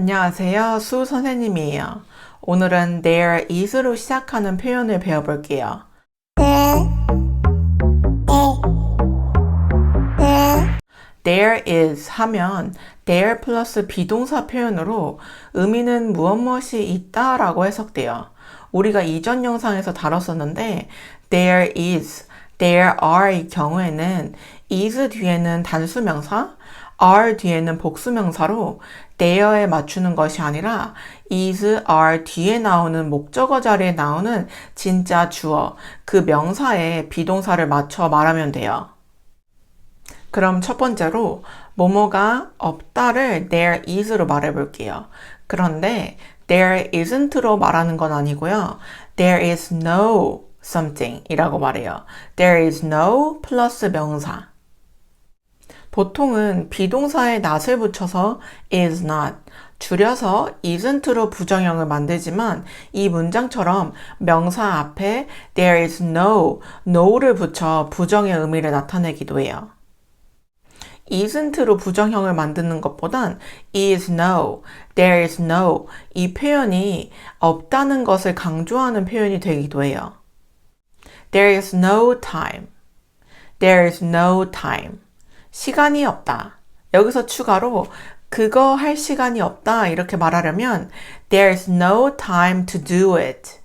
안녕하세요. 수 선생님이에요. 오늘은 there is로 시작하는 표현을 배워볼게요. there is 하면 there 플러스 비동사 표현으로 의미는 무엇 무엇이 있다 라고 해석돼요. 우리가 이전 영상에서 다뤘었는데 there is, there are의 경우에는 is 뒤에는 단수 명사, are 뒤에는 복수명사로 there에 맞추는 것이 아니라 is, are 뒤에 나오는 목적어 자리에 나오는 진짜 주어, 그 명사에 비동사를 맞춰 말하면 돼요. 그럼 첫 번째로 뭐뭐가 없다를 there is로 말해 볼게요. 그런데 there isn't로 말하는 건 아니고요. there is no something 이라고 말해요. there is no 플러스 명사. 보통은 비동사에 not을 붙여서 is not, 줄여서 isn't로 부정형을 만들지만 이 문장처럼 명사 앞에 there is no, no를 붙여 부정의 의미를 나타내기도 해요. isn't로 부정형을 만드는 것보단 is no, there is no 이 표현이 없다는 것을 강조하는 표현이 되기도 해요. There is no time. There is no time. 시간이 없다. 여기서 추가로 그거 할 시간이 없다 이렇게 말하려면 There is no time to do it.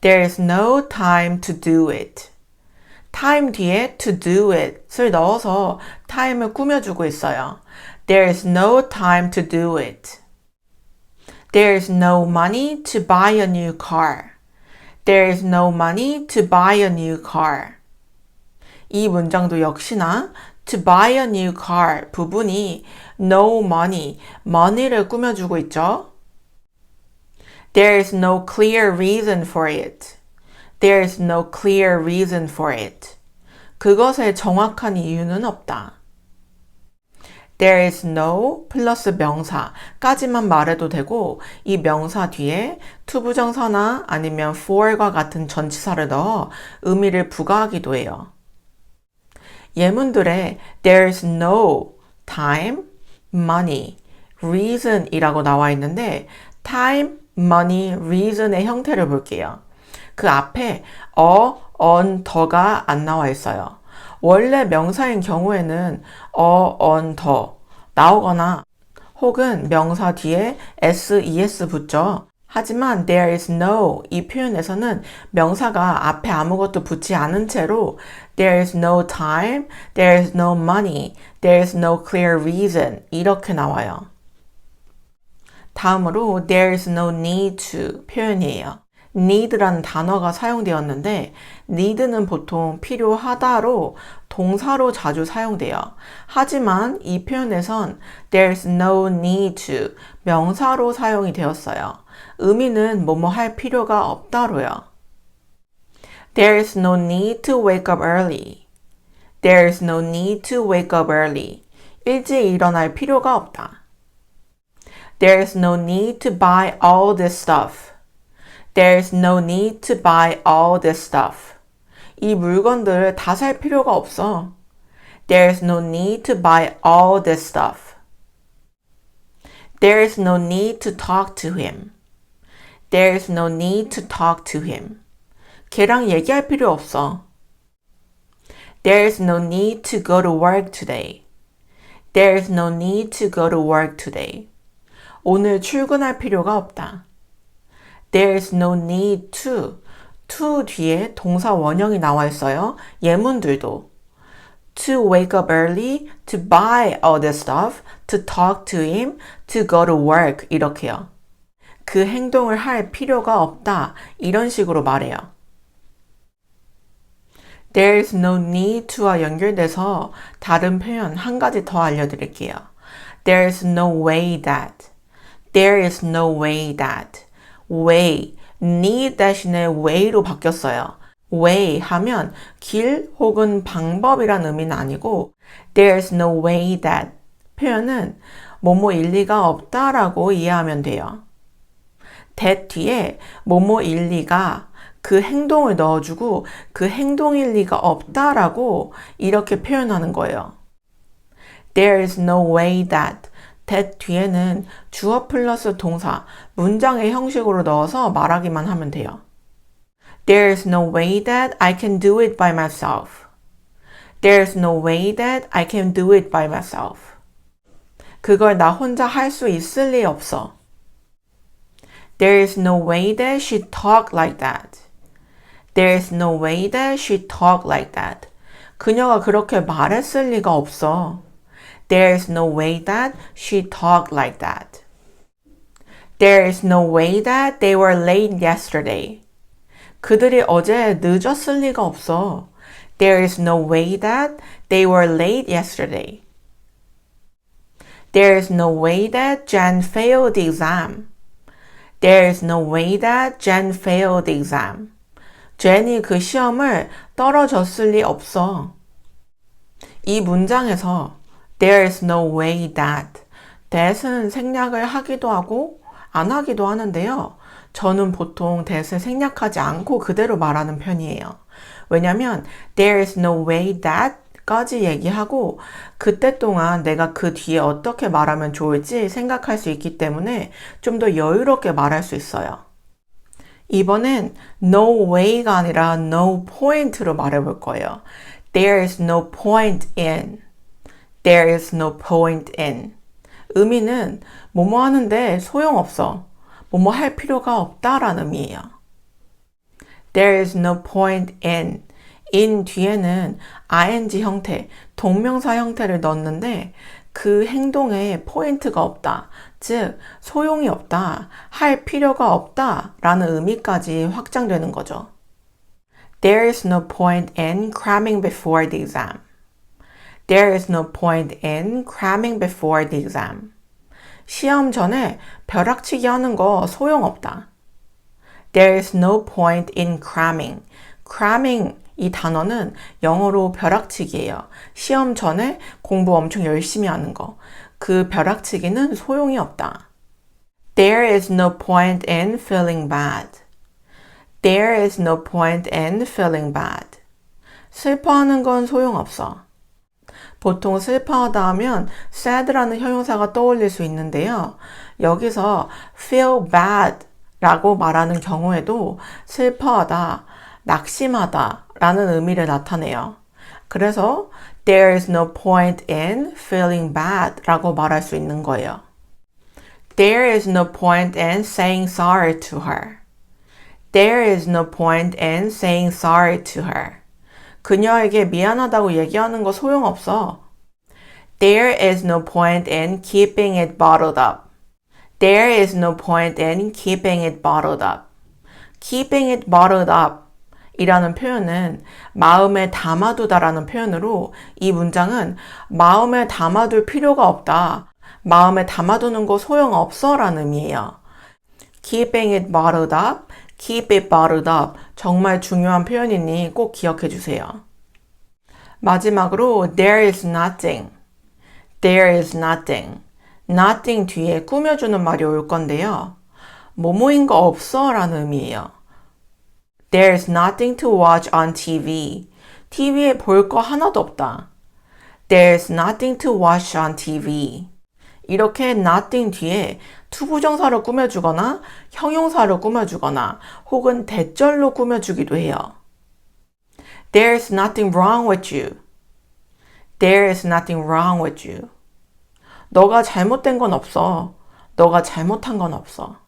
There is no time to do it. time 뒤에 to do it을 넣어서 time을 꾸며주고 있어요. There is no time to do it. There is no money to buy a new car. There is no money to buy a new car. 이 문장도 역시나 to buy a new car 부분이 no money, money를 꾸며주고 있죠. There is no clear reason for it. There is no clear reason for it. 그것의 정확한 이유는 없다. There is no 플러스 명사까지만 말해도 되고 이 명사 뒤에 투부정사나 아니면 for과 같은 전치사를 넣어 의미를 부가하기도 해요. 예문들에 there's no time, money, reason 이라고 나와 있는데 time, money, reason의 형태를 볼게요. 그 앞에 어, on, 더가 안 나와 있어요. 원래 명사인 경우에는 어, on, 더 나오거나 혹은 명사 뒤에 s, es 붙죠. 하지만 there is no 이 표현에서는 명사가 앞에 아무것도 붙지 않은 채로 there is no time, there is no money, there is no clear reason 이렇게 나와요. 다음으로 there is no need to 표현이에요. need라는 단어가 사용되었는데 need는 보통 필요하다로 동사로 자주 사용돼요. 하지만 이 표현에선 there's no need to 명사로 사용이 되었어요. 의미는 뭐뭐 할 필요가 없다로요. There's no need to wake up early. There's no need to wake up early. 일찍 일어날 필요가 없다. There's no need to buy all this stuff. There's no need to buy all this stuff. 이 물건들을 다 살 필요가 없어. There's no need to buy all this stuff. There's no need to talk to him. There's no need to talk to him. 걔랑 얘기할 필요 없어. There's no need to go to work today. There's no need to go to work today. 오늘 출근할 필요가 없다. There's no need to. to 뒤에 동사 원형이 나와 있어요. 예문들도. To wake up early, to buy all this stuff, to talk to him, to go to work 이렇게요. 그 행동을 할 필요가 없다. 이런 식으로 말해요. There's no need to와 연결돼서 다른 표현 한 가지 더 알려드릴게요. There's no way that. There is no way that. way, need 대신에 way로 바뀌었어요. way 하면 길 혹은 방법이란 의미는 아니고 there's no way that 표현은 뭐뭐 일리가 없다라고 이해하면 돼요. That 뒤에 뭐뭐 일리가 그 행동을 넣어주고 그 행동일 리가 없다라고 이렇게 표현하는 거예요. There is no way that that 뒤에는 주어 플러스 동사, 문장의 형식으로 넣어서 말하기만 하면 돼요. There's no way that I can do it by myself. There's no way that I can do it by myself. 그걸 나 혼자 할 수 있을 리 없어. There is no way that she talk like that. There is no way that she talk like that. 그녀가 그렇게 말했을 리가 없어. There is no way that she talk like that. There is no way that they were late yesterday. 그들이 어제 늦었을 리가 없어. There is no way that they were late yesterday. There is no way that Jen failed the exam. There is no way that Jen failed the exam. 젠이 그 시험을 떨어졌을 리 없어. 이 문장에서 There is no way that that은 생략을 하기도 하고 안 하기도 하는데요. 저는 보통 that을 생략하지 않고 그대로 말하는 편이에요. 왜냐면 there is no way that 까지 얘기하고 그때 동안 내가 그 뒤에 어떻게 말하면 좋을지 생각할 수 있기 때문에 좀 더 여유롭게 말할 수 있어요. 이번엔 no way가 아니라 no point로 말해볼 거예요. There is no point in. There is no point in. 의미는 뭐뭐 하는데 소용없어. 뭐뭐 할 필요가 없다라는 의미예요. There is no point in. In 뒤에는 ing 형태, 동명사 형태를 넣었는데 그 행동에 포인트가 없다. 즉, 소용이 없다. 할 필요가 없다. 라는 의미까지 확장되는 거죠. There is no point in cramming before the exam. There is no point in cramming before the exam. 시험 전에 벼락치기 하는 거 소용없다. There is no point in cramming. cramming 이 단어는 영어로 벼락치기예요. 시험 전에 공부 엄청 열심히 하는 거. 그 벼락치기는 소용이 없다. There is no point in feeling bad. There is no point in feeling bad. 슬퍼하는 건 소용없어. 보통 슬퍼하다 하면 sad라는 형용사가 떠올릴 수 있는데요. 여기서 feel bad 라고 말하는 경우에도 슬퍼하다, 낙심하다 라는 의미를 나타내요. 그래서 there is no point in feeling bad 라고 말할 수 있는 거예요. There is no point in saying sorry to her. There is no point in saying sorry to her. 그녀에게 미안하다고 얘기하는 거 소용없어. There is no point in keeping it bottled up. There is no point in keeping it bottled up. keeping it bottled up 이라는 표현은 마음에 담아두다라는 표현으로 이 문장은 마음에 담아둘 필요가 없다. 마음에 담아두는 거 소용없어 라는 의미예요. keeping it bottled up, keep it bottled up. 정말 중요한 표현이니 꼭 기억해 주세요. 마지막으로 there is nothing. there is nothing. nothing 뒤에 꾸며주는 말이 올 건데요. 뭐뭐인 거 없어 라는 의미예요. There's nothing to watch on TV. TV에 볼 거 하나도 없다. There's nothing to watch on TV. 이렇게 nothing 뒤에 투부정사로 꾸며주거나 형용사로 꾸며주거나 혹은 대절로 꾸며주기도 해요. There's nothing wrong with you. There is nothing wrong with you. 너가 잘못된 건 없어. 너가 잘못한 건 없어.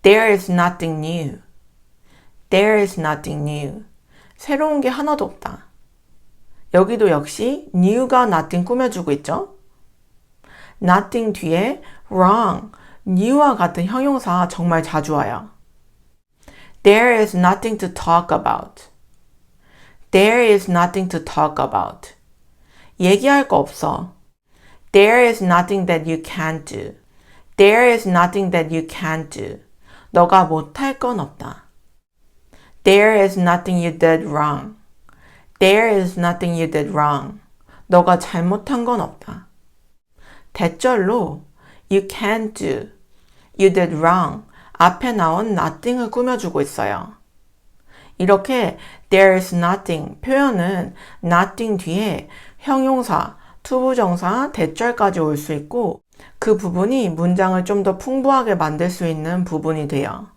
There is nothing new. There is nothing new. 새로운 게 하나도 없다. 여기도 역시 new가 nothing 꾸며주고 있죠. nothing 뒤에 wrong, new와 같은 형용사 정말 자주 와요. There is nothing to talk about. There is nothing to talk about. 얘기할 거 없어. There is nothing that you can't do. There is nothing that you can't do. 너가 못할 건 없다. There is nothing you did wrong. There is nothing you did wrong. 너가 잘못한 건 없다. 대절로 you can't do, you did wrong 앞에 나온 nothing을 꾸며주고 있어요. 이렇게 there is nothing 표현은 nothing 뒤에 형용사, 투부정사 대절까지 올 수 있고 그 부분이 문장을 좀 더 풍부하게 만들 수 있는 부분이 돼요.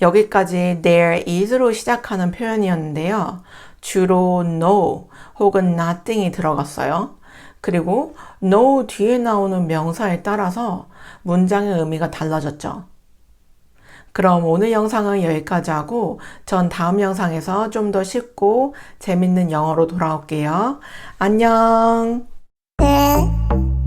여기까지 there is로 시작하는 표현이었는데요. 주로 no 혹은 nothing이 들어갔어요. 그리고 no 뒤에 나오는 명사에 따라서 문장의 의미가 달라졌죠. 그럼 오늘 영상은 여기까지 하고 전 다음 영상에서 좀 더 쉽고 재밌는 영어로 돌아올게요. 안녕! 네.